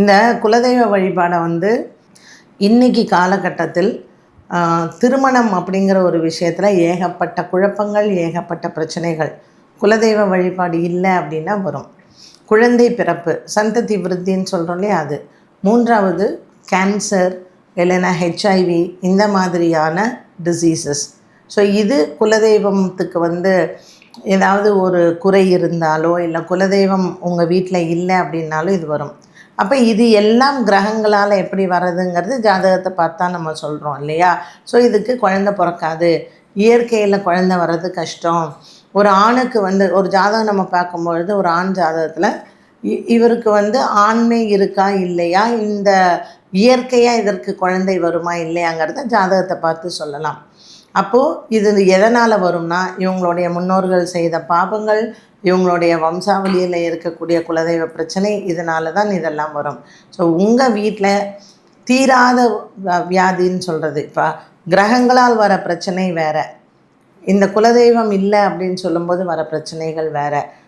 இந்த குலதெய்வ வழிபாடை வந்து இன்னைக்கு காலகட்டத்தில் திருமணம் அப்படிங்கிற ஒரு விஷயத்தில் ஏகப்பட்ட குழப்பங்கள் ஏகப்பட்ட பிரச்சனைகள். குலதெய்வ வழிபாடு இல்லை அப்படின்னா வரும். குழந்தை பிறப்பு சந்ததி விருத்தின்னு சொல்கிறோம் இல்லையா அது. மூன்றாவது கேன்சர் இல்லைன்னா ஹெச்ஐவி இந்த மாதிரியான டிசீசஸ் ஸோ இது குலதெய்வத்துக்கு வந்து ஏதாவது ஒரு குறை இருந்தாலோ இல்லை குலதெய்வம் உங்கள் வீட்டில் இல்லை அப்படின்னாலும் இது வரும். அப்போ இது எல்லாம் கிரகங்களால் எப்படி வர்றதுங்கிறது ஜாதகத்தை பார்த்தா நம்ம சொல்கிறோம் இல்லையா? ஸோ இதுக்கு குழந்தை பிறக்காது. இயற்கையில் குழந்தை வர்றது கஷ்டம். ஒரு ஆணுக்கு வந்து ஒரு ஜாதகம் நம்ம பார்க்கும்பொழுது ஒரு ஆண் ஜாதகத்தில் இ- இவருக்கு வந்து ஆண்மை இருக்கா இல்லையா? இந்த இயற்கையாக இதற்கு குழந்தை வருமா இல்லையாங்கிறத ஜாதகத்தை பார்த்து சொல்லலாம். அப்போது இது எதனால் வரும்னா இவங்களுடைய முன்னோர்கள் செய்த பாபங்கள் இவங்களுடைய வம்சாவளியில் இருக்கக்கூடிய குலதெய்வ பிரச்சனை இதனால தான் இதெல்லாம் வரும். ஸோ உங்கள் வீட்டில் தீராத வியாதின்னு சொல்கிறது இப்போ கிரகங்களால் வர பிரச்சனை வேறு. இந்த குலதெய்வம் இல்லை அப்படின்னு சொல்லும்போது வர பிரச்சனைகள் வேறு.